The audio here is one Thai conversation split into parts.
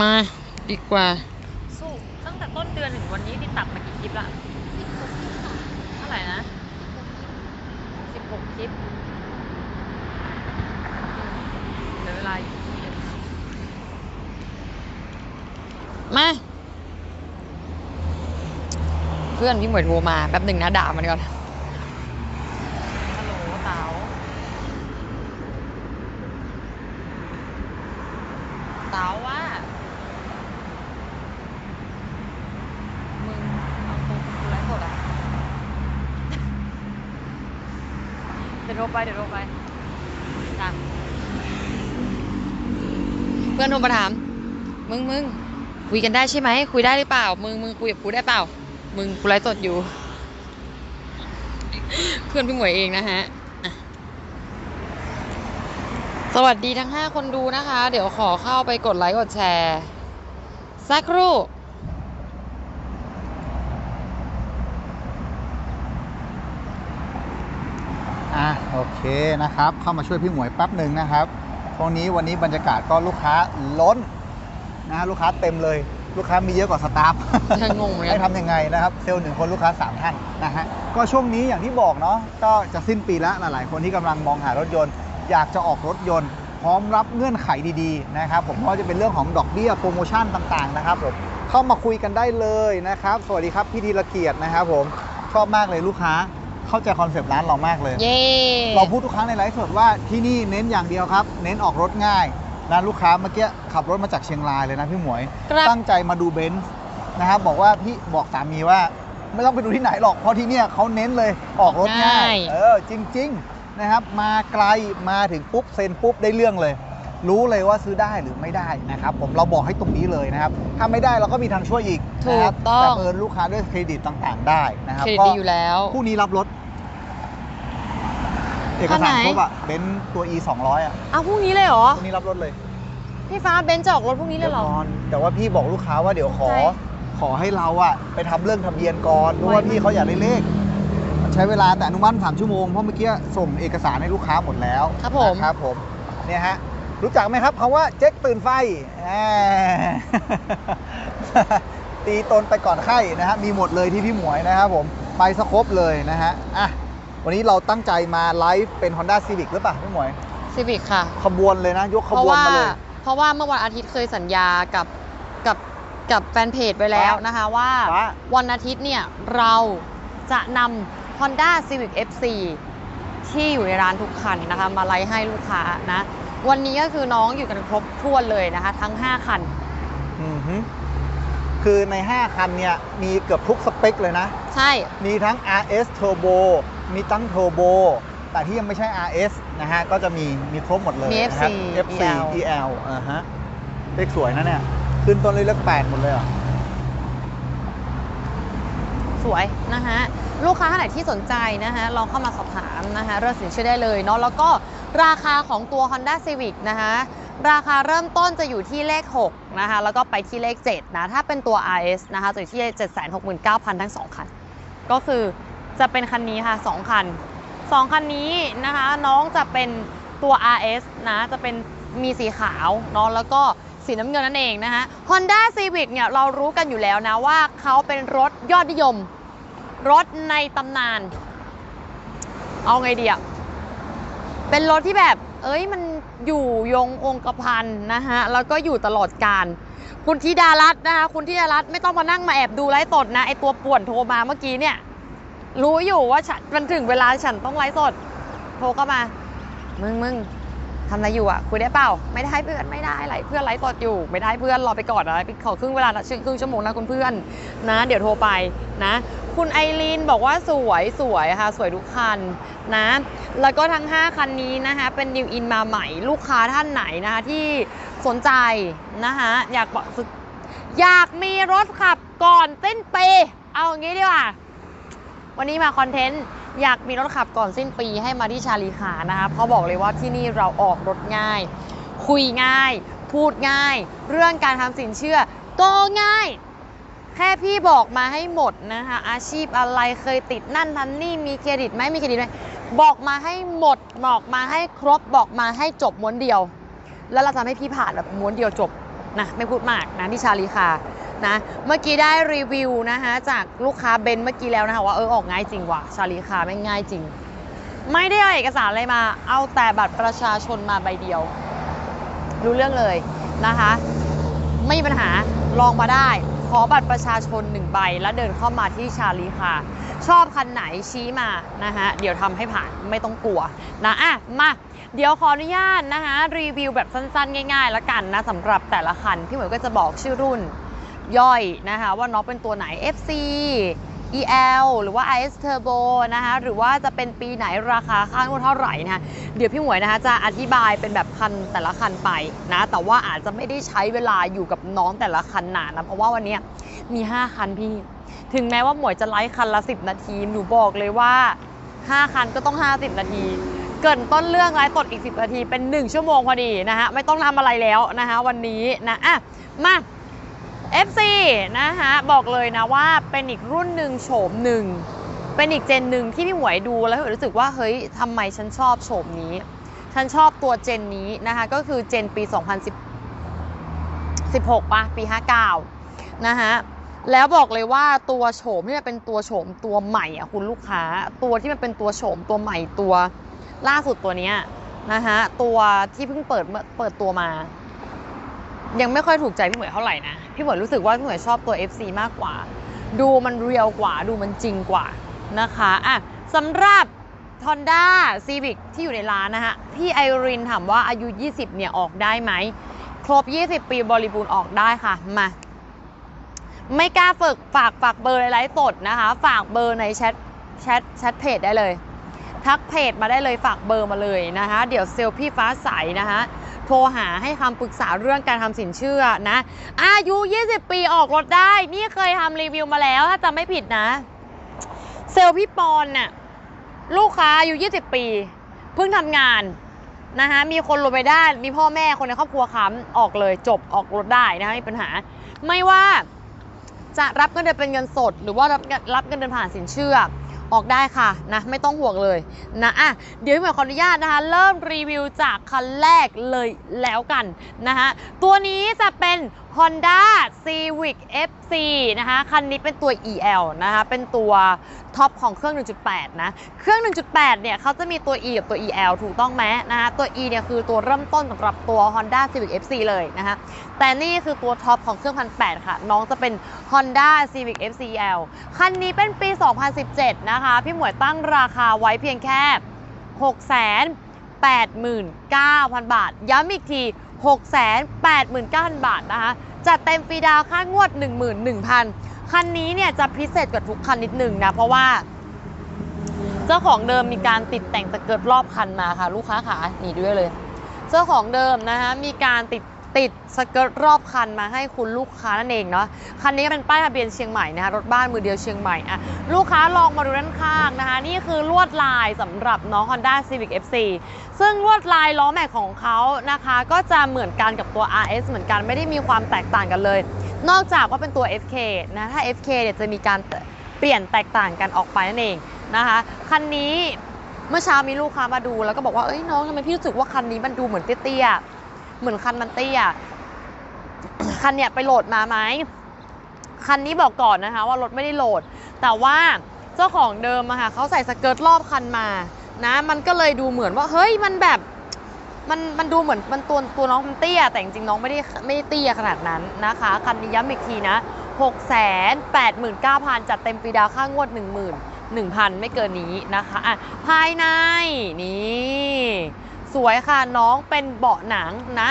มาดีกว่า สู้ตั้งแต่ต้นเดือนถึงวันนี้ที่ตัดมากี่คลิปละเท่าไหร่นะสิบหกคลิปเหลือเวลาอีกทีเดียวมา เพื่อนพี่หมวยโทรมาแป๊บหนึ่งนะด่ามันก่อน ฮัลโหลเต๋า เต๋าว่า มึงเอาโทรกูไลฟ์สดอะ เดี๋ยวโทรไปเดี๋ยวโทรไปจ้ะ เพื่อนโทร มาถาม มึงมึงคุยกันได้ใช่ไหมคุยได้หรือเปล่า มึงมึงคุยกับกูได้เปล่า มึงกูไลฟ์สดอยู่ เพื่อนพี่หมวยเองนะฮะสวัสดีทั้ง5คนดูนะคะ เดี๋ยวขอเข้าไปกดไลค์กดแชร์สักครู่อะโอเคนะครับ เข้ามาช่วยพี่หมวยแป๊บหนึ่งนะครับ ตรงนี้วันนี้บรรยากาศก็ลูกค้าล้นนะลูกค้าเต็มเลย ลูกค้ามีเยอะกว่าสตาฟงงเหมือนกันให้ทำยังไงนะครับเซลล์หนึ่งคนลูกค้าสามท่านนะฮะก็ช่วงนี้อย่างที่บอกเนาะก็จะสิ้นปีแล้วหลายๆ คนที่กำลังมองหารถยนต์ อยากจะออกรถยนต์ พร้อมรับเงื่อนไขดีๆนะครับผมไม่ว่าจะเป็นเรื่องของดอกเบี้ยโปรโมชั่นต่างๆนะครับผมเข้ามาคุยกันได้เลยนะครับ สวัสดีครับพี่ธีรเกียรตินะครับผมชอบมากเลยลูกค้า เข้าใจคอนเซปต์ร้านเรามากเลย เย้เราพูดทุกครั้งในไลฟ์สดว่าที่นี่เน้นอย่างเดียวครับ เน้นออกรถง่ายนะลูกค้าเมื่อกี้ขับรถมาจากเชียงรายเลยนะพี่หมวย ครับตั้งใจมาดูเบนซ์นะครับบอกว่าพี่บอกสามีว่าไม่ต้องไปดูที่ไหนหรอกเพราะที่เนี่ยเขาเน้นเลยออกรถง่ายเออจริง ๆ นะครับ มาไกลมาถึงปุ๊บเซ็นปุ๊บได้เรื่องเลย รู้เลยว่าซื้อได้หรือไม่ได้นะครับผมเราบอกให้ตรงนี้เลยนะครับ ถ้าไม่ได้เราก็มีทางช่วยอีกถูนะครับกต้อง แต่เอิญลูกค้าด้วยเครดิตต่างๆ ได้นะครับเครดิตก็ดีอยู่แล้ว คู่นี้รับรถ เอกสารคันไหนครบอะเบนซ์ตัว e 2 0 0อะเอาพรุ่งนี้เลยเหรอ คู่นี้รับรถเลย พี่ฟ้าเบนซ์จะออกรถพรุ่งนี้เลยเหรอ ดี๋วก่อนแต่ว่าพี่บอกลูกค้าว่าเดี๋ยวขอ ใช่ขอให้เราอะไปทำเรื่องทะเบียนก่อนเพราะว่าไว้พี่เขาอยากได้เลขมันใช้เวลาแต่อนุมัติสามชั่วโมงเพราะเมื่อกี้ส่งเอกสารให้ลูกค้าหมดแล้วครับผม นะครับผมเนี่ยฮะ รู้จักไหมครับคำว่าเจ๊กตื่นไฟแหมตีตนไปก่อนไข้นะฮะมีหมดเลยที่พี่หมวยนะครับผมไปสครบเลยนะฮะอะวันนี้เราตั้งใจมาไลฟ์เป็น Honda Civic หรือเปล่าพี่หมวยซีวิกค่ะ ขบวนเลยนะ ยกขเพราะบวนว่ามาเลย เพราะว่าเมื่อวันอาทิตย์เคยสัญญากับกับกับแฟนเพจไปแล้วนะคะว่าว่า วันอาทิตย์เนี่ยเราจะนำ Honda Civic FC ที่อยู่ในร้านทุกคันนะคะ มาไลฟ์ให้ลูกค้านะ วันนี้ก็คือน้องอยู่กันครบถ้วนเลยนะคะ ทั้ง 5 คัน อือฮึคือใน 5 คันเนี่ย มีเกือบทุกสเปคเลยนะ ใช่ มีทั้ง RS Turbo มีตั้ง Turbo แต่ที่ยังไม่ใช่ RS นะฮะ ก็จะมีมีครบหมดเลยมีนะครั FC FC EL EL อ่าฮะเลขสวยนะเนี่ย ขึ้นต้นเลยเลข8หมดเลยเหรอสวยนะคะลูกค้าท่านไหนที่สนใจนะคะลองเข้ามาสอบถามนะคะเรื่องสินเชื่อได้เลยเนาะแล้วก็ ราคาของตัว Honda Civic นะคะราคาเริ่มต้นจะอยู่ที่เลข 6 นะคะ แล้วก็ไปที่เลข 7 นะ ถ้าเป็นตัว RS นะคะ จะอยู่ที่ 769,000 ทั้ง 2 คัน ก็คือจะเป็นคันนี้ค่ะ 2 คัน 2 คันนี้นะคะ น้องจะเป็นตัว RS นะ จะเป็นมีสีขาวเนาะแล้วก็สีน้ำเงินนั่นเองนะคะ Honda Civic เนี่ย เรารู้กันอยู่แล้วนะ ว่าเขาเป็นรถยอดนิยม รถในตำนาน เอาไงดีอะ เป็นรถที่แบบ เอ้ยมันอยู่ยงองกพันนะฮะ แล้วก็อยู่ตลอดการ คุณธิดารัตน์นะคะ คุณธิดารัตน์ไม่ต้องมานั่งมาแอบดูไลฟ์สดนะ ไอตัวป่วนโทรมาเมื่อกี้เนี่ย รู้อยู่ว่าฉันมันถึงเวลาฉันต้องไลฟ์สด โทรเข้ามา มึงมึง ทำอะไรอยู่อะคุยได้เปล่า ไม่ได้เพื่อนไม่ได้ไรเพื่อนไลฟ์สดอยู่ ไม่ได้เพื่อนรอไปก่อนนะไปขอครึ่งเวลานะครึ่งชั่วโมงนะคุณเพื่อนนะ เดี๋ยวโทรไปนะ คุณไอรีนบอกว่าสวยสวยค่ะ สวยทุกคันนะ แล้วก็ทั้ง 5 คันนี้นะคะเป็นนิวอินมาใหม่ลูกค้าท่านไหนนะคะที่สนใจนะคะอยากอกอยากมีรถขับก่อนสิ้นปีเอาอย่างนี้ดีกว่าวันนี้มาคอนเทนต์ อยากมีรถขับก่อนสิ้นปีให้มาที่ชาลีคานะคะเพราะบอกเลยว่าที่นี่เราออกรถง่าย คุยง่าย พูดง่าย เรื่องการทำสินเชื่อก็ง่าย แค่พี่บอกมาให้หมดนะคะอาชีพอะไรเคยติดนั่นทันนี่มีเครดิตไหมมีเครดิตไหมบอกมาให้หมดบอกมาให้ครบบอกมาให้จบม้วนเดียว แล้วเราจะให้พี่ผ่านแบบม้วนเดียวจบนะไม่พูดมากนะพี่ชาลีค่ะ นะ เมื่อกี้ได้รีวิวนะคะจากลูกค้าเบนเมื่อกี้แล้วนะคะว่าเออออกง่ายจริงว่ะชาลีค่ะไม่ง่ายจริง ไม่ได้เอาเอกสารอะไรมา เอาแต่บัตรประชาชนมาใบเดียว รู้เรื่องเลยนะคะ ไม่มีปัญหาลองมาได้ ขอบัตรประชาชนหนึ่งใบ แล้วเดินเข้ามาที่ชาลีค่ะชอบคันไหนชี้มานะคะเดี๋ยวทำให้ผ่านไม่ต้องกลัวนะอะมาเดี๋ยวขออนุญาตนะคะรีวิวแบบสั้นๆ ง่ายๆ แล้วกันนะสำหรับแต่ละคัน พี่เหมวยก็จะบอกชื่อรุ่น ย่อยนะคะว่าน้องเป็นตัวไหน FC EL หรือว่า IS Turbo นะคะหรือว่าจะเป็นปีไหนราคาข้างเท่าไหร่นะคะเดี๋ยวพี่หมวยนะคะจะอธิบายเป็นแบบคันแต่ละคันไปนะแต่ว่าอาจจะไม่ได้ใช้เวลาอยู่กับน้องแต่ละคันนานนะเพราะว่าวันนี้มี 5 คันพี่ ถึงแม้ว่าหมวยจะไลฟ์คันละ 10 นาทีหนูบอกเลยว่า 5 คันก็ต้อง 50 นาที เกินต้นเรื่องไลฟ์สดอีก 10 นาทีเป็น 1 ชั่วโมงพอดีนะฮะไม่ต้องทำอะไรแล้วนะคะวันนี้นะอะมา FC นะคะบอกเลยนะว่าเป็นอีกรุ่นหนึ่งโฉมหนึ่ง เป็นอีกเจนหนึ่งที่พี่หมวยดูแล้วรู้สึกว่าเฮ้ยทำไมฉันชอบโฉมนี้ ฉันชอบตัวเจนนี้นะคะ ก็คือเจนปี 2016ป่ะปี 59 นะคะแล้วบอกเลยว่าตัวโฉมที่มันเป็นตัวโฉมตัวใหม่อะคุณลูกค้า ตัวที่มันเป็นตัวโฉมตัวใหม่ตัวล่าสุดตัวเนี้ยนะคะตัวที่เพิ่งเปิดเมื่อเปิดตัวมา ยังไม่ค่อยถูกใจพี่หมวยเท่าไหร่นะ พี่หมวยรู้สึกว่าพี่หมวยชอบตัว FC มากกว่า ดูมันเรียลกว่า ดูมันจริงกว่านะคะอะสำหรับ Honda Civic ที่อยู่ในร้านนะคะพี่ไอรินถามว่าอายุ 20 เนี่ย ออกได้ไหม ครบ 20 ปีบริบูรณ์ออกได้ค่ะ มา ไม่กล้าฝึกฝากฝากเบอร์ในไลฟ์สดนะคะ ฝากเบอร์ในแชทแชทแชทเพจได้เลย ทักเพจมาได้เลยฝากเบอร์มาเลยนะคะ เดี๋ยวเซลล์พี่ฟ้าใสนะคะ โทรหาให้คำปรึกษาเรื่องการทำสินเชื่อนะ อายุ 20 ปีออกรถได้ นี่เคยทำรีวิวมาแล้ว ถ้าจำไม่ผิดนะ เซลพี่ปอนน่ะลูกค้าอายุ 20 ปี เพิ่งทำงานนะคะมีคนลงไปได้ มีพ่อแม่คนในครอบครัวค้ำออกเลยจบออกรถได้นะคะไม่มีปัญหา ไม่ว่าจะรับเงินเดือนเป็นเงินสด หรือว่ารับรับเงินเดือนผ่านสินเชื่อ ออกได้ค่ะนะไม่ต้องห่วงเลยนะอะเดี๋ยวพี่หมวยขออนุญาตนะคะ เริ่มรีวิวจากคันแรกเลยแล้วกันนะคะตัวนี้จะเป็น Honda Civic FC นะคะ คันนี้เป็นตัว EL นะคะ เป็นตัวท็อปของเครื่อง 1.8 นะ เครื่อง 1.8 เนี่ยเขาจะมีตัว E กับตัว EL ถูกต้องไหมนะคะตัว E เนี่ยคือตัวเริ่มต้นสำหรับตัว Honda Civic FC เลยนะคะ แต่นี่คือตัวท็อปของเครื่อง 1,800 ค่ะ น้องจะเป็น Honda Civic FCL คันนี้เป็นปี 2017 นะคะ พี่หมวยตั้งราคาไว้เพียงแค่6 8 0 0 689,000 บาท ย้ำอีกที 689,000 บาทนะคะจัดเต็มฟรีดาวค่างวด 11,000 คันนี้เนี่ยจะพิเศษกว่าทุกคันนิดหนึ่งนะ เพราะว่า เจ้าของเดิมมีการติดแต่งตะเกิดรอบคันมาค่ะ ลูกค้าขานี่ด้วยเลย เจ้าของเดิมนะคะมีการติด ติดสเกิร์ตรอบคันมาให้คุณลูกค้านั่นเองเนาะคันนี้เป็นป้ายทะเบียนเชียงใหม่นะคะรถบ้านมือเดียวเชียงใหม่อะลูกค้าลองมาดูด้านข้างนะคะ นี่คือลวดลายสำหรับน้อง Honda Civic FC ซึ่งลวดลายล้อแม็กของเขานะคะ ก็จะเหมือนกันกับตัว RS เหมือนกันไม่ได้มีความแตกต่างกันเลย นอกจากว่าเป็นตัว FK นะถ้า FK เนี่ยจะมีการเปลี่ยนแตกต่างกันออกไปนั่นเองนะคะคันนี้เมื่อเช้ามีลูกค้ามาดูแล้วก็บอกว่าเอ้ยน้องทำไมพี่รู้สึกว่าคันนี้มันดูเหมือนเตี้ยๆ เหมือนคันมันเตี้ยคันเนี่ยไปโหลดมาไหมคันนี้บอกก่อนนะคะว่ารถไม่ได้โหลด แต่ว่าเจ้าของเดิมอะค่ะเขาใส่สเกิร์ตรอบคันมานะ มันก็เลยดูเหมือนว่าเฮ้ยมันแบบมันมันดูเหมือนมันตัวตัวน้องมันเตี้ย แต่จริงๆน้องไม่ได้ไม่ได้เตี้ยขนาดนั้นนะคะ คันนี้ย้ำอีกทีนะ 6 8 9 0 0 0 จัดเต็มฟีดาวค่างวด 1 0 0 0 0 1,000 ไม่เกินนี้นะคะอะภายในนี่ สวยค่ะน้องเป็นเบาะหนังนะ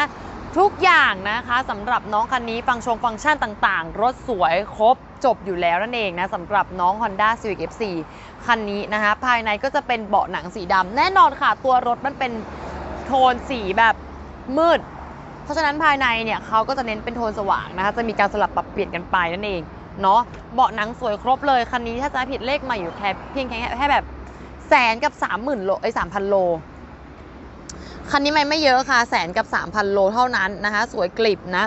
ทุกอย่างนะคะสำหรับน้องคันนี้ฟังชงฟังก์ชันต่างๆ รถสวยครบจบอยู่แล้วนั่นเองนะสำหรับน้อง Honda Civic FC คันนี้นะคะ ภายในก็จะเป็นเบาะหนังสีดำแน่นอนค่ะ ตัวรถมันเป็นโทนสีแบบมืด เพราะฉะนั้นภายในเนี่ยเขาก็จะเน้นเป็นโทนสว่างนะคะ จะมีการสลับปรับเปลี่ยนกันไปนั่นเองเนาะเบาะหนังสวยครบเลย คันนี้ถ้าจะผิดเลขม่อยู่แค่เพียงแค่แค่แบบแสนกับ 30,000โลไอ้สามพันโล คันนี้ไม่ไม่เยอะค่ะแสนกับ 3,000 โลเท่านั้นนะคะ สวยกลิบนะ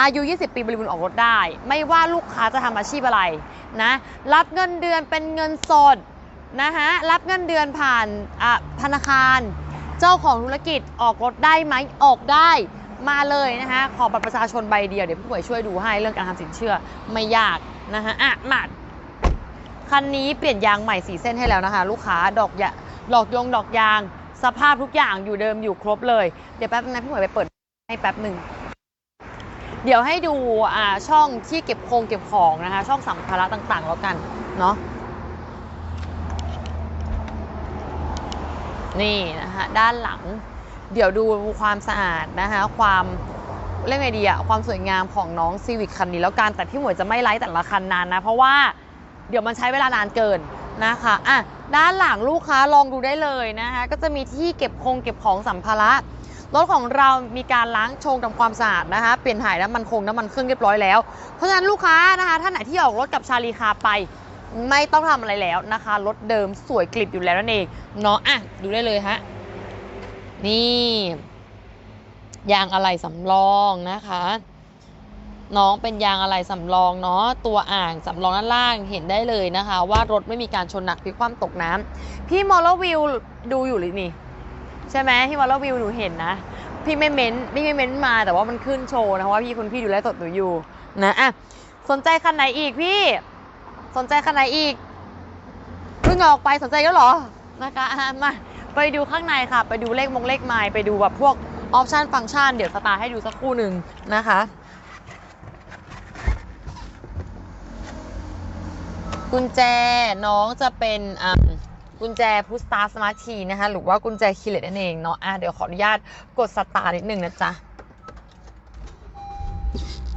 อายุ 20 ปีบริบูรณ์ออกรถได้ ไม่ว่าลูกค้าจะทำอาชีพอะไรนะ รับเงินเดือนเป็นเงินสดนะคะรับเงินเดือนผ่านอะธนาคาร เจ้าของธุรกิจออกรถได้ไหมออกได้มาเลยนะคะขอบัตรประชาชนใบเดียวเดี๋ยวพี่หมวยช่วยดูให้เรื่องการทำสินเชื่อไม่ยากนะคะอะมาคันนี้เปลี่ยนยางใหม่สีเส้นให้แล้วนะคะ ลูกค้าดอกยาดอกยงดอกยาง สภาพทุกอย่างอยู่เดิมอยู่ครบเลย เดี๋ยวแป๊บนึงนะพี่หมวยไปเปิดให้แป๊บหนึ่ง เดี๋ยวให้ดูอ่าช่องที่เก็บโครงเก็บของนะคะ ช่องสัมภาระต่างๆ แล้วกันเนาะนี่นะคะด้านหลัง เดี๋ยวดูความสะอาดนะคะความเรียกไงดีอะความสวยงามของน้องซีวิคคันนี้แล้วกัน แต่พี่หมวยจะไม่ไลฟ์แต่ละคันนานนะ เพราะว่าเดี๋ยวมันใช้เวลานานเกิน นะคะอะด้านหลังลูกค้าลองดูได้เลยนะคะก็จะมีที่เก็บคงเก็บของสัมภาระรถของเรามีการล้างโชงทำความสะอาดนะคะเปลี่ยนถ่ายน้ำมันคงน้ำมันเครื่องเรียบร้อยแล้ว เพราะฉะนั้นลูกค้านะคะท่านไหนที่ออกรถกับชาลีคาไป ไม่ต้องทำอะไรแล้วนะคะรถเดิมสวยกลิบอยู่แล้วนั่นเองเนาะอะดูได้เลยฮะนี่ยางอะไหล่สำรองนะคะ น้องเป็นยางอะไหล่สำรองเนาะตัวอ่างสำรองด้านล่างเห็นได้เลยนะคะ ว่ารถไม่มีการชนหนักพลิกคว่ำตกน้ำพี่มอลวิวดูอยู่หรือนี่ ใช่ไหมที่วอลวิวหนูเห็นนะ พี่ไม่เม้นพี่ไม่เม้นมาแต่ว่ามันขึ้นโชว์นะเพราะว่าพี่คุณพี่ดูแลฟ์สดหนูอยู่นะอะสนใจคันไหนอีกพี่ สนใจคันไหนอีกเพิ่งออกไปสนใจแล้วหรอนะคะอะมาไปดูข้างในค่ะ ไปดูเลขมงเลขไมล์ไปดูแบบพวกออปชันฟังก์ชันเดี๋ยวสตาร์ให้ดูสักครู่หนึ่งนะคะ กุญแจน้องจะเป็นกุญแจพุสตาสมาร์ทีนะคะ หรือว่ากุญแจคีย์เลสนั่นเองเนาะอะเดี๋ยวขออนุญาตกดสตาร์นิดนึงนะจ๊ะ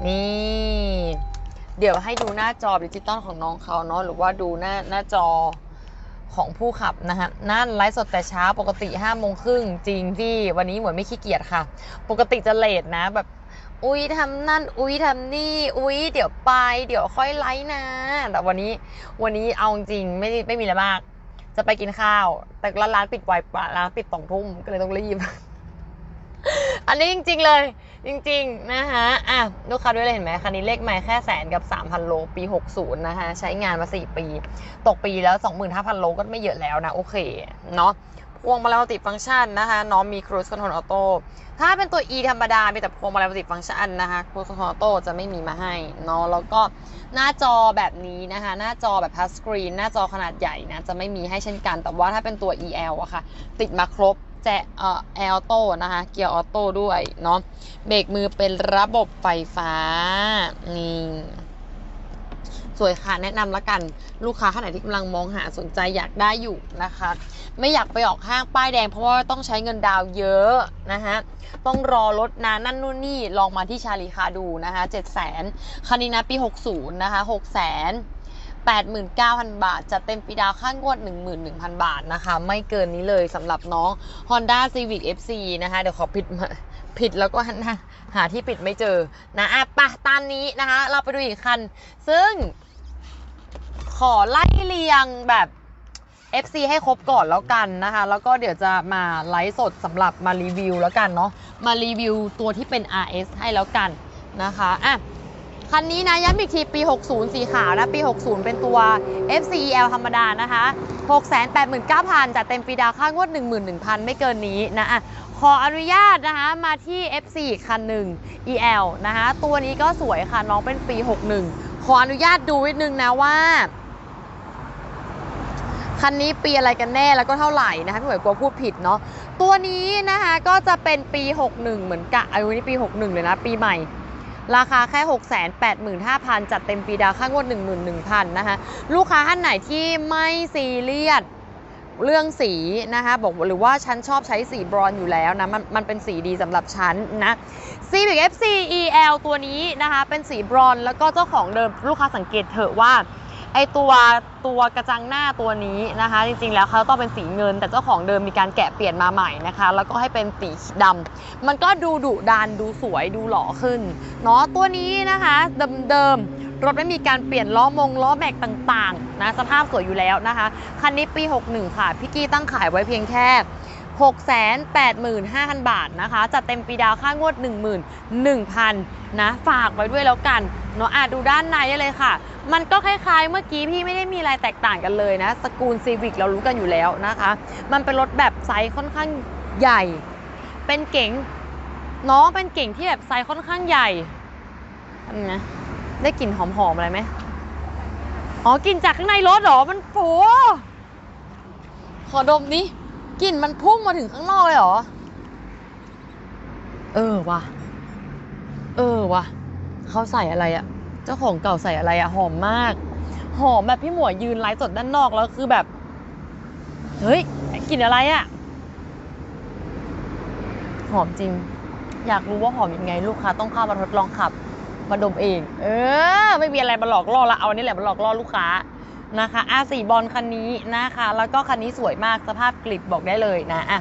นี่ เดี๋ยวให้ดูหน้าจอดิจิตอลของน้องเขาเนาะหรือว่าดูหน้าหน้าจอของผู้ขับนะฮะนั่นไลฟ์สดแต่เช้าปกติ5้าโมงครึ่งจริงพี่ วันนี้เหมือนไม่ขี้เกียจค่ะ ปกติจะเลทนะแบบ อุ้ยทำนั่น อุ้ยทำนี่ อุ้ยเดี๋ยวไป เดี๋ยวค่อยไลฟ์นะ แต่วันนี้ วันนี้เอาจริงไม่ไม่มีอะไรมาก จะไปกินข้าว แต่ร้านร้านปิดไวร้านปิดสองทุ่มก็เลยต้องรีบ อันนี้จริง ๆ เลย จริง ๆ นะคะ อะลูกค้าด้วยเลยเห็นไหมคันนี้เลขไม่แค่แสนกับ3,000โลปี 60 นะคะ ใช้งานมา 4 ปี ตกปีแล้ว 25,000โลก็ไม่เยอะแล้วนะ โอเค เนาะ พวงมาลัยมัลติฟังก์ชันนะคะน้องมี cruise control auto ถ้าเป็นตัว e ธรรมดา มีแต่พวงมาลัยมัลติฟังก์ชันนะคะ cruise control auto จะไม่มีมาให้เนาะแล้วก็หน้าจอแบบนี้นะคะ หน้าจอแบบ touch screen หน้าจอขนาดใหญ่นะจะไม่มีให้เช่นกัน แต่ว่าถ้าเป็นตัว EL อะค่ะ ติดมาครบแจเอ่อแอลโต้นะคะ เกียร์ออโต้ด้วยเนาะเบรกมือเป็นระบบไฟฟ้านี่ สวยค่ะแนะนำละกันลูกค้าท่านไหนที่กำลังมองหาสนใจอยากได้อยู่นะคะ ไม่อยากไปออกห้างป้ายแดงเพราะว่าต้องใช้เงินดาวเยอะนะคะต้องรอรถนานนั่นนู่นนี่ลองมาที่ชาลีคาดูนะคะ7 0 0 0 0 0คันนี้นะปี 60 นะคะ6 0 0 0 0 89,000 บาท จะเต็มปีดาวค่างวด 11,000 บาทนะคะ ไม่เกินนี้เลยสำหรับน้อง Honda Civic FC นะคะ เดี๋ยวขอผิดมา ผิดแล้วก็หาหาที่ปิดไม่เจอนะอะปะตามนี้นะคะ เราไปดูอีกคัน ซึ่ง ขอไล่เรียงแบบ FC ให้ครบก่อนแล้วกันนะคะ แล้วก็เดี๋ยวจะมาไลฟ์สดสำหรับมารีวิวแล้วกันเนาะมารีวิวตัวที่เป็น RS ให้แล้วกันนะคะอะคันนี้นะย้ำอีกทีปี 60 สีขาวนะปี 60 เป็นตัว FCEL ธรรมดานะคะ 689,000จัดเต็มปีดาวค่างวด 11,000 ไม่เกินนี้นะอะ ออนุญาตนะคะมาที่ FC อีกคันหนึ่ง EL นะคะตัวนี้ก็สวยค่ะน้องเป็นปี 61 ขออนุญาตดูนิดนึงนะว่าคันนี้ปีอะไรกันแน่แล้วก็เท่าไหร่นะคะพี่หมวยกลัวพูดผิดเนาะตัวนี้นะคะก็จะเป็นปี 61 เหมือนกันอายุนี้ปี 61 เลยนะ ปีใหม่ ราคาแค่ 685,000 จัดเต็มปีดาวค่างวด 11,000นะคะลูกค้าท่านไหนที่ไม่ซีเรียส เรื่องสีนะคะบอกหรือว่าฉันชอบใช้สีบรอนอยู่แล้วนะมันมันเป็นสีดีสำหรับฉันนะ Civic FC EL ตัวนี้นะคะเป็นสีบรอนแล้วก็เจ้าของเดิมลูกค้าสังเกตเถอะว่า ไอตัวตัวกระจังหน้าตัวนี้นะคะ จริงๆแล้วเขาต้องเป็นสีเงิน แต่เจ้าของเดิมมีการแกะเปลี่ยนมาใหม่นะคะ แล้วก็ให้เป็นสีดำมันก็ดูดุดันดูสวยดูหล่อขึ้นเนาะตัวนี้นะคะเดิมๆรถไม่มีการเปลี่ยนล้อมงล้อแม็กต่างๆนะสภาพสวยอยู่แล้วนะคะคันนี้ปี 61 ค่ะพี่กี้ตั้งขายไว้เพียงแค่ 685,000 บาทนะคะจัดเต็มปีดาวค่างวด 11,000นะฝากไว้ด้วยแล้วกันเนาะอาดูด้านในได้เลยค่ะ มันก็คล้ายๆ เมื่อกี้พี่ไม่ได้มีอะไรแตกต่างกันเลยนะสกูลซีวิกเรารู้กันอยู่แล้วนะคะ มันเป็นรถแบบไซส์ค่อนข้างใหญ่ เป็นเก๋งน้องเป็นเก่งที่แบบไซส์ค่อนข้างใหญ่ทำได้กลิ่นหอมๆอะไรไหมอ๋อกลิ่นจากข้างในรถหรอมันโผขอดมนี้ กลิ่นมันพุ่งมาถึงข้างนอกเลยเหรอ เออว่ะ เออว่ะ เขาใส่อะไรอะเจ้าของเก่าใส่อะไรอะหอมมาก หอมแบบพี่หมวยยืนไลฟ์สดด้านนอกแล้วคือแบบ เฮ้ยกลิ่นอะไรอะหอมจริง อยากรู้ว่าหอมยังไง ลูกค้าต้องเข้ามาทดลองขับ มาดมเอง เออ ไม่มีอะไรมาหลอกล่อละ เอาอันนี้แหละมาหลอกล่อลูกค้า นะคะอาสีบอลคันนี้นะคะ แล้วก็คันนี้สวยมากสภาพกริบบอกได้เลยนะอะ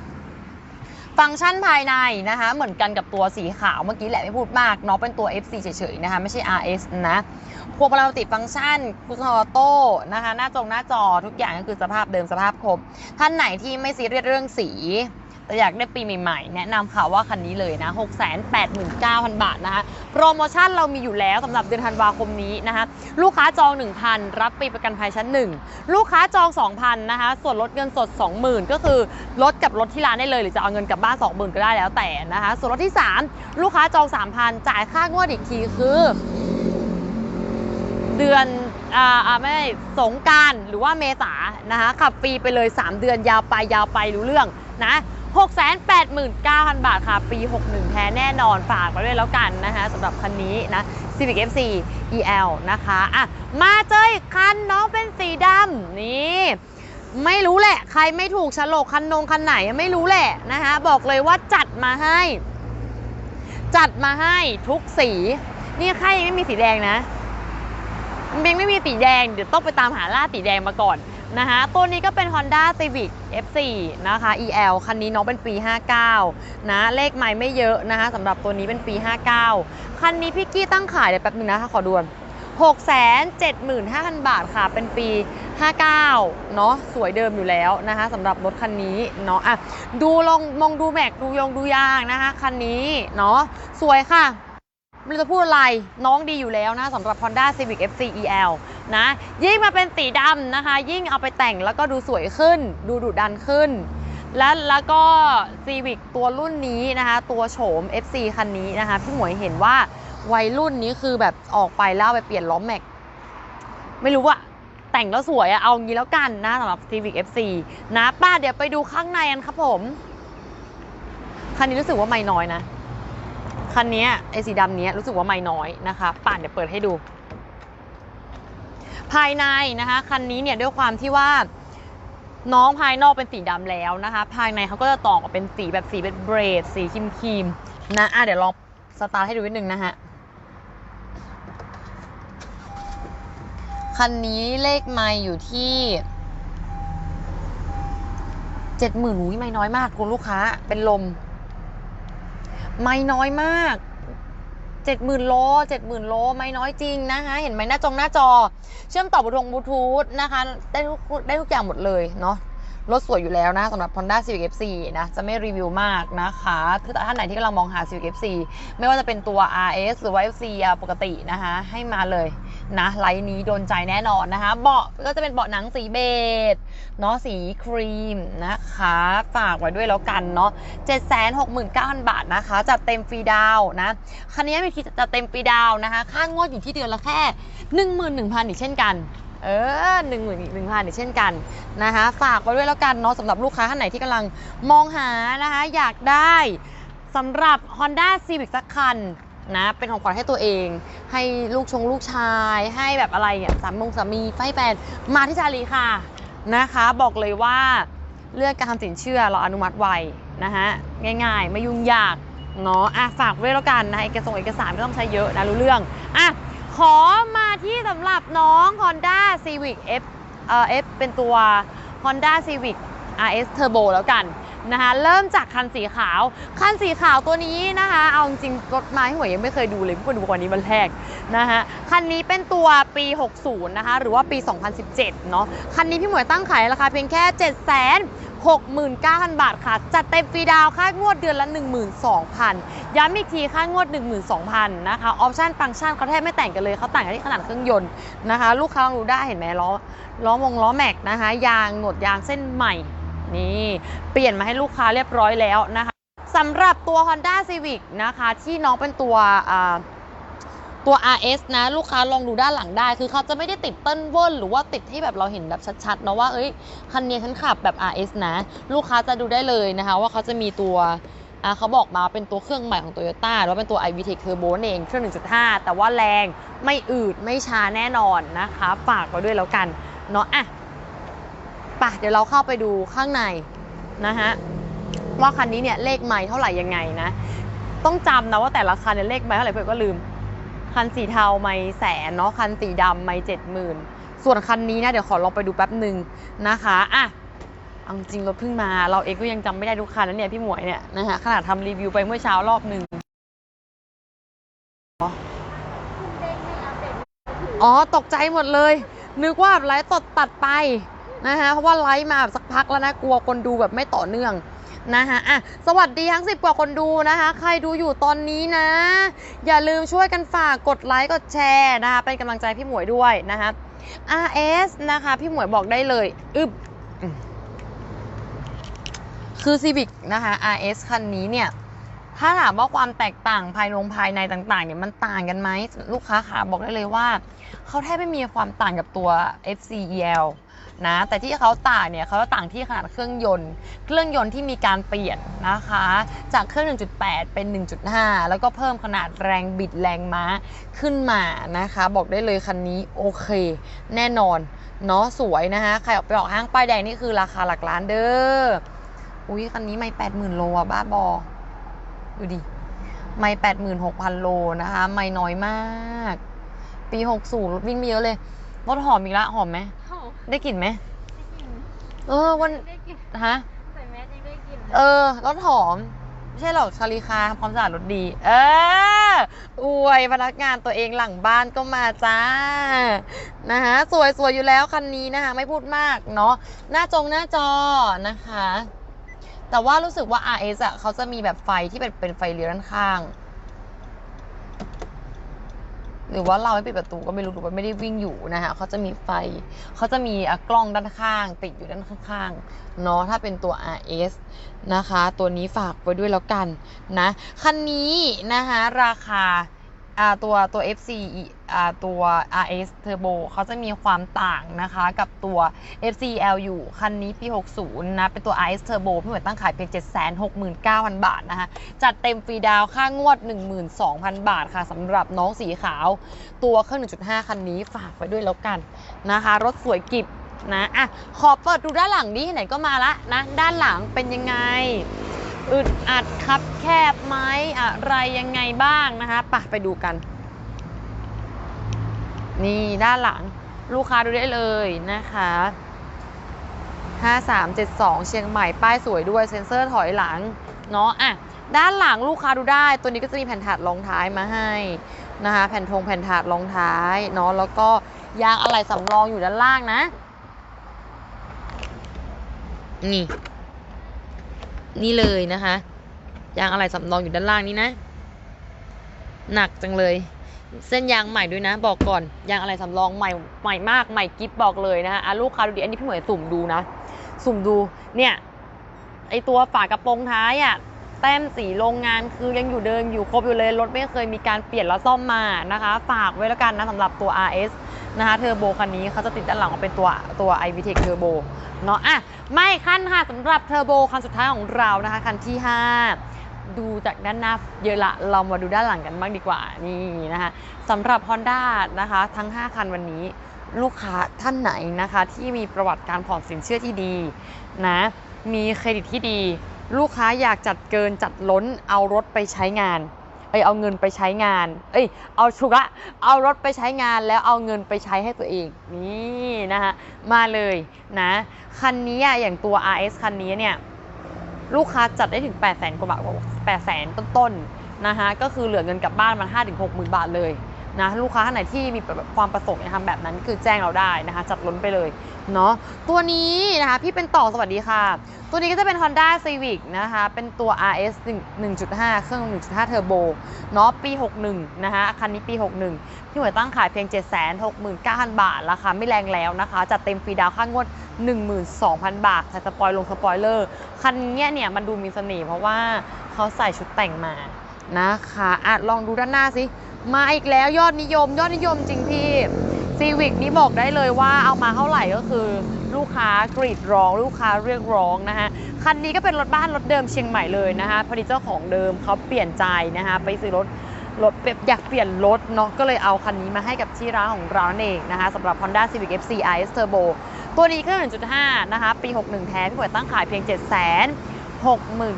ฟังก์ชันภายในนะคะ เหมือนกันกับตัวสีขาวเมื่อกี้แหละไม่พูดมากเนาะเป็นตัว FC เฉยๆนะคะ ไม่ใช่ RS นะพวกเราติฟังก์ชันคุชออโต้นะคะ หน้าจงหน้าจอทุกอย่างก็คือสภาพเดิมสภาพครบ ท่านไหนที่ไม่ซีเรียสเรื่องสี แต่อยากได้ปีใหม่ๆ แนะนำค่ะว่าคันนี้เลยนะ 689,000 บาทนะคะ โปรโมชั่นเรามีอยู่แล้วสำหรับเดือนธันวาคมนี้นะคะ ลูกค้าจอง 1,000 รับปีประกันภัยชั้น 1 ลูกค้าจอง 2,000 นะคะ ส่วนลดเงินสด 20,000 ก็คือลดกับลดที่ร้านได้เลย หรือจะเอาเงินกลับบ้าน 20,000 ก็ได้แล้วแต่นะคะ ส่วนลดที่ 3 ลูกค้าจอง 3,000 จ่ายค่างวดอีกทีคือ เดือน อ่าไม่สงการหรือว่าเมษานะคะขับฟรีไปเลย 3 เดือนยาวไปยาวไปรู้เรื่องนะ689,000 บาทค่ะ ปี 61 แท้แน่นอนฝากไว้ด้วยแล้วกันนะคะสำหรับคันนี้นะ Civic FC EL นะคะอะมาเจออีกคันน้องเป็นสีดำนี่ไม่รู้แหละ ใครไม่ถูกฉลกคันนงคันไหนไม่รู้แหละนะคะบอกเลยว่าจัดมาให้ จัดมาให้ทุกสี นี่ค่ายยังไม่มีสีแดงนะ ยังไม่มีสีแดง เดี๋ยวต้องไปตามหาล่าสีแดงมาก่อนนะคะตัวนี้ก็เป็น Honda Civic F4 นะคะ EL คันนี้น้องเป็นปี 59 นะ เลขไม่ไม่เยอะนะคะสำหรับตัวนี้เป็นปี 59 คันนี้พี่กี้ตั้งขายเดี๋ยวแป๊บนึงนะคะขอดู675,000 บาทค่ะ เป็นปี 59 เนาะสวยเดิมอยู่แล้วนะคะสำหรับรถคันนี้เนาะอะดูลองมองดูแม็กดูยงดูยางนะคะ คันนี้เนาะสวยค่ะ ไม่รู้จะพูดอะไรน้องดีอยู่แล้วนะสำหรับ Honda Civic FC EL นะ ยิ่งมาเป็นสีดำนะคะ ยิ่งเอาไปแต่งแล้วก็ดูสวยขึ้น ดูดุดันขึ้น และแล้วก็ Civic ตัวรุ่นนี้นะคะ ตัวโฉม FC คันนี้นะคะ พี่หมวยเห็นว่าวัยรุ่นนี้คือแบบออกไปแล้วเอาไปเปลี่ยนล้อแม็ก ไม่รู้ว่าแต่งแล้วสวยอะเอางี้แล้วกันนะสำหรับ Civic FC นะป้าเดี๋ยวไปดูข้างในกันครับผม คันนี้รู้สึกว่าไม่น้อยนะ คันนี้ไอ้สีดำนี้รู้สึกว่าไม่น้อยนะคะป่านเดี๋ยวเปิดให้ดู ภายในนะคะคันนี้เนี่ยด้วยความที่ว่าน้องภายนอกเป็นสีดำแล้วนะคะ ภายในเขาก็จะต่อออกเป็นสีแบบสีเป็นเบรด สีครีมครีมๆนะอะเดี๋ยวลองสตาร์ทให้ดูนิดนึงนะฮะ คันนี้เลขไม่อยู่ที่เจ็ดหมื่นอุ้ยไม่น้อยมากคุณลูกค้าเป็นลม ไม่น้อยมากเจ็ดหมื่นโลเจ็ดหมื่นโลไม่น้อยจริงนะคะ เห็นไหมหน้าจงหน้าจอ เชื่อมต่อบลูทูธบลูทูธนะคะ ได้ทุกได้ทุกอย่างหมดเลยเนาะรถสวยอยู่แล้วนะสำหรับ Honda Civic FC นะจะไม่รีวิวมากนะคะคือท่านไหนที่กำลังมองหา Civic FC ไม่ว่าจะเป็นตัว RS หรือว่า FC อะปกตินะคะ ให้มาเลย นะไลน์นี้โดนใจแน่นอนนะคะ เบาะก็จะเป็นเบาะหนังสีเบจเนาะสีครีมนะคะฝากไว้ด้วยแล้วกันเนาะ769,000 บาทนะคะ จัดเต็มฟรีดาวนะคันนี้มีที่จัดเต็มฟรีดาวนะคะ ค่างวดอยู่ที่เดือนละแค่ 11,000อีกเช่นกันเออหนึ่งหมื่นหนึ่งพันอีกเช่นกันนะคะฝากไว้ด้วยแล้วกันเนาะสำหรับลูกค้าท่านไหนที่กำลังมองหานะคะ อยากได้สำหรับ Honda Civic สักคัน นะเป็นของขวัญให้ตัวเอง ให้ลูกชงลูกชาย ให้แบบอะไรเนี่ยสามมงสามีไฟแฟนมาที่ชาลีค่ะนะคะ บอกเลยว่าเรื่องการทำสินเชื่อเราอนุมัติไวนะฮะง่ายๆ ไม่ยุ่งยากเนาะอะฝากไว้แล้วกันนะเอกสารเอกสารไม่ต้องใช้เยอะนะรู้เรื่องอะขอมาที่สำหรับน้อง Honda Civic F เอ่อ F เป็นตัว Honda Civic RS Turbo แล้วกัน นะคะเริ่มจากคันสีขาว คันสีขาวตัวนี้นะคะ เอาจริงรถมาให้หัวยังไม่เคยดูเลยเพิ่งมาดูวันนี้วันแรกนะคะคันนี้เป็นตัวปี 60 นะคะ หรือว่าปี 2017 เนาะคันนี้พี่หมวยตั้งขายราคาเพียงแค่7 6 9 0 0 0 บาทค่ะ จัดเต็มฟรีดาวค่างวดเดือนละ 12,000 ย้ำอีกทีค่างวด 12,000 นะคะ ออปชั่นฟังก์ชันเขาแทบไม่แต่งกันเลยเขาแต่งกันที่ขนาดเครื่องยนต์นะคะ ลูกค้าลองดูได้เห็นไหมล้อล้อวงล้อแม็กนะคะ ยางหนวดยางเส้นใหม่ นี่เปลี่ยนมาให้ลูกค้าเรียบร้อยแล้วนะคะสำหรับตัว Honda Civic นะคะที่น้องเป็นตัวตัว RS นะลูกค้าลองดูด้านหลังได้ คือเขาจะไม่ได้ติดเต้นเวิลหรือว่าติดที่แบบเราเห็นแบบชัดๆเนาะว่าเอ้ยคันนี้ฉันขับแบบ RS นะ ลูกค้าจะดูได้เลยนะคะ ว่าเขาจะมีตัวเขาบอกมาเป็นตัวเครื่องใหม่ของ Toyota หรือว่าเป็นตัว iVTEC Turbo เองเครื่อง 1.5 แต่ว่าแรงไม่อืดไม่ช้าแน่นอนนะคะ ฝากไว้ด้วยแล้วกันเนาะอะ ปะเดี๋ยวเราเข้าไปดูข้างในนะฮะว่าคันนี้เนี่ยเลขไม้เท่าไหร่ยังไงนะ ต้องจำนะว่าแต่ละคันเนี่ยเลขไม้เท่าไหร่เพื่อนก็ลืม คันสีเทาไม่แสนเนาะคันสีดำไม่เจ็ดหมื่นส่วนคันนี้นะเดี๋ยวขอลองไปดูแป๊บหนึ่งนะคะอะเอาจริงรถเพิ่งมา เราเองก็ยังจำไม่ได้ทุกคันนะเนี่ยพี่หมวยเนี่ยนะฮะขนาดทำรีวิวไปเมื่อเช้ารอบหนึ่งอ๋อตกใจหมดเลย นึกว่าแบบไลฟ์ตดตัดไป นะคะเพราะว่าไลฟ์มาแบบสักพักแล้วนะกลัวคนดูแบบไม่ต่อเนื่องนะคะอะสวัสดีทั้ง 10 กว่าคนดูนะคะ ใครดูอยู่ตอนนี้นะ อย่าลืมช่วยกันฝากกดไลค์กดแชร์นะคะ เป็นกำลังใจพี่หมวยด้วยนะคะ RS นะคะ พี่หมวยบอกได้เลย อึบอืมคือ Civic นะคะ RS คันนี้เนี่ย ถ้าถามว่าความแตกต่างภายในภายในต่างๆเนี่ยมันต่างกันไหมลูกค้าขาบอกได้เลยว่า เขาแทบไม่มีความต่างกับตัว FCEL นะแต่ที่เขาต่างเนี่ยเขาต่างที่ขนาดเครื่องยนต์ เครื่องยนต์ที่มีการเปลี่ยนนะคะ จากเครื่อง 1.8 เป็น 1.5 แล้วก็เพิ่มขนาดแรงบิดแรงม้าขึ้นมานะคะ บอกได้เลยคันนี้โอเค แน่นอนเนาะสวยนะคะใครออกไปออกห้างป้ายแดงนี่คือราคาหลักล้านเด้ออุ้ยคันนี้ไม่ 80,000 โลอะบ้าบอ ดูดิ ไม่86,000โลนะคะ ไม่น้อยมาก ปี60รถวิ่งไม่เยอะเลย รถหอมอีกละ หอมไหมได้กลิ่นไหมเออวันได้กลิ่น ฮะ ใส่แมสยังได้กลิ่นเออ รถหอม ไม่ใช่หรอกชาลีคาทำความสะอาดรถดี เออ อวยพนักงานตัวเองหลังบ้านก็มาจ้า นะคะสวยสวยอยู่แล้วคันนี้นะคะ ไม่พูดมากเนาะ หน้าจงหน้าจอนะคะ แต่ว่ารู้สึกว่า RS อะเขาจะมีแบบไฟที่เป็นเป็นไฟเลี้ยวด้านข้าง หรือว่าเราไม่ปิดประตูก็ไม่รู้หรือว่าไม่ได้วิ่งอยู่นะคะเขาจะมีไฟเขาจะมีกล้องด้านข้าง ติดอยู่ด้านข้างๆเนาะถ้าเป็นตัว RS นะคะ ตัวนี้ฝากไว้ด้วยแล้วกันนะคันนี้นะคะราคา อ่าตัวตัว FC อ่าตัว RS Turbo เขาจะมีความต่างนะคะกับตัว FCL อยู่คันนี้ปี 60 นะ เป็นตัว RS Turbo พี่หมวยตั้งขายเพียง 769,000 บาทนะคะ จัดเต็มฟรีดาวค่างวด 12,000 บาทค่ะสำหรับน้องสีขาว ตัวเครื่อง 1.5 คันนี้ฝากไว้ด้วยแล้วกันนะคะ รถสวยกิบนะอะขอเปิดดูด้านหลังดิไหนก็มาละนะ ด้านหลังเป็นยังไง อึดอัดครับแคบไหมอะไรยังไงบ้างนะคะไปไปดูกัน นี่ด้านหลังลูกค้าดูได้เลยนะคะ5372 เชียงใหม่ป้ายสวยด้วยเซ็นเซอร์ถอยหลังเนาะอะด้านหลังลูกค้าดูได้ ตัวนี้ก็จะมีแผ่นถาดรองท้ายมาให้นะคะแผ่นธงแผ่นถาดรองท้ายเนาะแล้วก็ยางอะไหล่สำรองอยู่ด้านล่างนะ นี่ นี่เลยนะคะยางอะไหล่สำรองอยู่ด้านล่างนี้นะ หนักจังเลย เส้นยางใหม่ด้วยนะ บอกก่อนยางอะไหล่สำรองใหม่ใหม่มากใหม่กิฟบอกเลยนะคะอะลูกค้าดูดิอันนี้พี่เหมยสุ่มดูนะ สุ่มดูเนี่ยไอตัวฝากระโปรงท้ายอะ่ะ แต้มสีโรงงานคือยังอยู่เดิมอยู่ครบอยู่เลยรถไม่เคยมีการเปลี่ยนแล้วซ่อมมานะคะ ฝากไว้แล้วกันนะสำหรับตัว RS นะคะเทอร์โบคันนี้เขาจะติดด้านหลังเป็นตัวตัว iVTEC Turbo เนาะอะไม่ขั้นค่ะสำหรับเทอร์โบคันสุดท้ายของเรานะคะคันที่ 5ดูจากด้านหน้าเยอะละเรามาดูด้านหลังกันบ้างดีกว่านี่นะคะสำหรับ Honda นะคะ ทั้ง 5 คันวันนี้ลูกค้าท่านไหนนะคะ ที่มีประวัติการผ่อนสินเชื่อที่ดีนะมีเครดิตที่ดี ลูกค้าอยากจัดเกินจัดล้นเอารถไปใช้งานเอ้ยเอาเงินไปใช้งาน เอ้ยเอาชุกละเอารถไปใช้งานแล้วเอาเงินไปใช้ให้ตัวเองนี่นะคะมาเลยนะคันนี้อย่างตัว RS คันนี้เนี่ยลูกค้าจัดได้ถึง 8 0 0 0 0 0กว่าบาท8 0 0 0 0 0ต้นๆนะคะก็คือเหลือเงินกลับบ้านมา5-6 0 0 0 0 บาทเลย นะลูกค้าท่านไหนที่มีความประสงค์จะทำแบบนั้นคือแจ้งเราได้นะคะ จัดล้นไปเลยเนาะตัวนี้นะคะพี่เป็นต่อสวัสดีค่ะ ตัวนี้ก็จะเป็น Honda Civic นะคะ เป็นตัว RS 1.5 เครื่อง 1.5 เทอร์โบเนาะปี 61 นะคะคันนี้ปี 61 พี่หมวยตั้งขายเพียง 769,000 บาทราคาไม่แรงแล้วนะคะ จัดเต็มฟรีดาวค่างวด 12,000 บาทใส่สปอยลงสปอยเลอร์ คันเนี้ยเนี่ยมันดูมีเสน่ห์เพราะว่าเขาใส่ชุดแต่งมานะคะอะลองดูด้านหน้าสิ มาอีกแล้วยอดนิยม ยอดนิยมจริงพี่ซีวิกนี้บอกได้เลยว่าเอามาเท่าไหร่ก็คือลูกค้ากรีดร้อง ลูกค้าเรียกร้องนะคะคันนี้ก็เป็นรถบ้านรถเดิมเชียงใหม่เลยนะคะพอดีเจ้าของเดิมเขาเปลี่ยนใจนะคะไปซื้อรถรถอยากเปลี่ยนรถเนาะก็เลยเอาคันนี้มาให้กับที่ร้านของเรานั่นเองนะคะสำหรับ Honda Civic FC RS Turbo ตัวนี้ก็1.5 นะคะ ปี 61 แท้พี่หมวยตั้งขายเพียง 7 6 9 0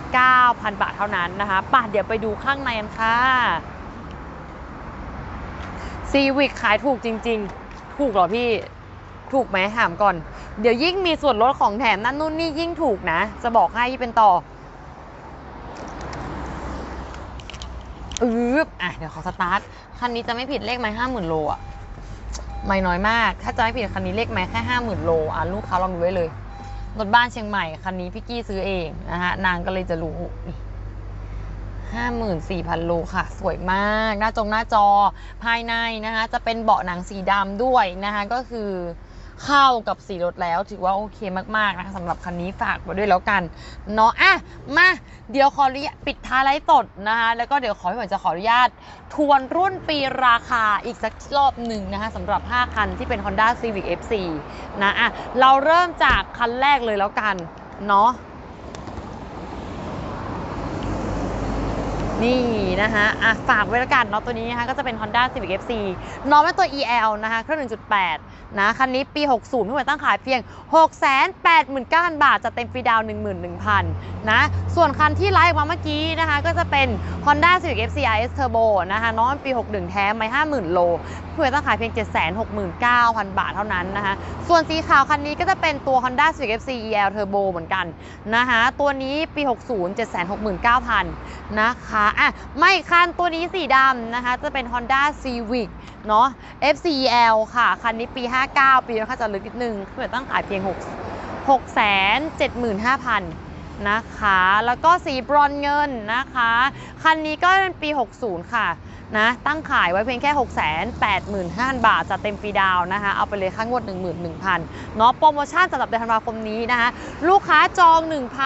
0 0 บาทเท่านั้นนะคะป่ะเดี๋ยวไปดูข้างในกันค่ะ ซีวิกขายถูกจริง ๆ ถูกเหรอพี่ ถูกไหมถามก่อน เดี๋ยวยิ่งมีส่วนลดของแถมนั่นนู่นนี่ยิ่งถูกนะ จะบอกให้เป็นต่ออืบอะ เดี๋ยวขอสตาร์ท คันนี้จะไม่ผิดเลขไหมห้าหมื่นโลอะ ไม่น้อยมาก ถ้าจะไม่ผิดคันนี้เลขไหมแค่ห้าหมื่นโล อะ ลูกค้าลองดูไว้เลย รถบ้านเชียงใหม่ คันนี้พี่กี้ซื้อเองนะฮะ นางก็เลยจะรู้ นี่ห้าหมื่นสี่พันโลค่ะ สวยมาก หน้าจงหน้าจอภายในนะคะ จะเป็นเบาะหนังสีดำด้วยนะคะ ก็คือเข้ากับสีรถแล้วถือว่าโอเคมากๆนะคะสำหรับคันนี้ฝากไว้ด้วยแล้วกันเนาะอะมาเดี๋ยวขออนุญาตปิดท้ายไลฟ์สดนะคะแล้วก็เดี๋ยวขอพี่หมวยจะขออนุญาตทวนรุ่นปีราคาอีกสักรอบหนึ่งนะคะสำหรับ 5 คันที่เป็น Honda Civic FC นะอะเราเริ่มจากคันแรกเลยแล้วกันเนาะ นี่นะคะอะฝากไว้แล้วกันเนาะตัวนี้นะคะก็จะเป็น Honda Civic FC น้องเป็นตัว EL นะคะเครื่อง 1.8 นะ คันนี้ปี 60พี่หมวยตั้งขายเพียง 689,000 บาทจะเต็มฟรีดาว 11,000 นะ ส่วนคันที่ไลฟ์มาเมื่อกี้นะคะ ก็จะเป็น Honda Civic FC RS Turbo นะคะ น้องปี 61 แท้ไม่50,000 โลพี่หมวยตั้งขายเพียง 769,000 บาทเท่านั้นนะคะ ส่วนสีขาวคันนี้ก็จะเป็นตัว Honda Civic FC EL Turbo เหมือนกันนะคะตัวนี้ปี 60 769,000 นะคะอะไม่คันตัวนี้สีดำนะคะ จะเป็น Honda Civic เนาะ FCL ค่ะ คันนี้ปี 59 ปีแล้วค่ะจะลึกนิดนึงคือตั้งขายเพียง 6 6 75,000 นะคะ แล้วก็สีบรอนเงินนะคะ คันนี้ก็เป็นปี 60 ค่ะนะตั้งขายไว้เพียงแค่ 685,000 บาทจะเต็มฟรีดาวน์นะคะ เอาไปเลยค่างวด 11,000เนาะโปรโมชั่นสำหรับเดือนธันวาคมนี้นะคะ ลูกค้าจอง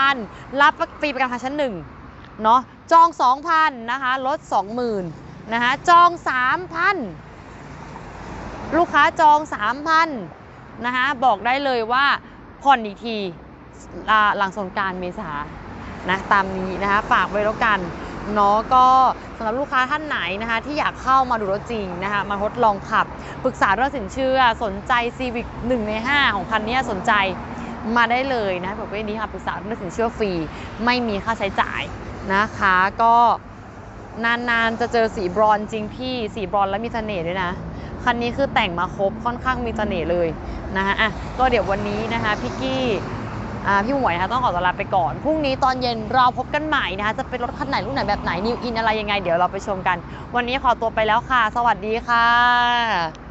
1,000 รับฟรีประกันภัยชั้น 1 เนาะจอง 2,000นะคะลด 20,000นะคะจอง 3,000 ลูกค้าจอง 3,000นะคะบอกได้เลยว่าผ่อนอีกทีหลังสงการเมษานะตามนี้นะคะฝากไว้แล้วกันเนาะก็สำหรับลูกค้าท่านไหนนะคะที่อยากเข้ามาดูรถจริงนะคะมาทดลองขับปรึกษาเรื่องสินเชื่อสนใจ Civic 1 ใน 5 ของคันนี้สนใจมาได้เลยนะแบบนี้ค่ะปรึกษาเรื่องสินเชื่อฟรี ไม่มีค่าใช้จ่าย นะคะ ก็นานๆจะเจอสีบรอนจริงพี่ สีบรอนแล้วมีเสน่ห์ด้วยนะ คันนี้คือแต่งมาครบค่อนข้างมีเสน่ห์เลยนะคะอะก็เดี๋ยววันนี้นะคะพี่กี้อ่าพี่หมวยนะคะต้องขอตัวลาไปก่อน พรุ่งนี้ตอนเย็นเราพบกันใหม่นะคะ จะเป็นรถคันไหนรุ่นไหนแบบไหนนิวอินอะไรยังไง เดี๋ยวเราไปชมกัน วันนี้ขอตัวไปแล้วค่ะ สวัสดีค่ะ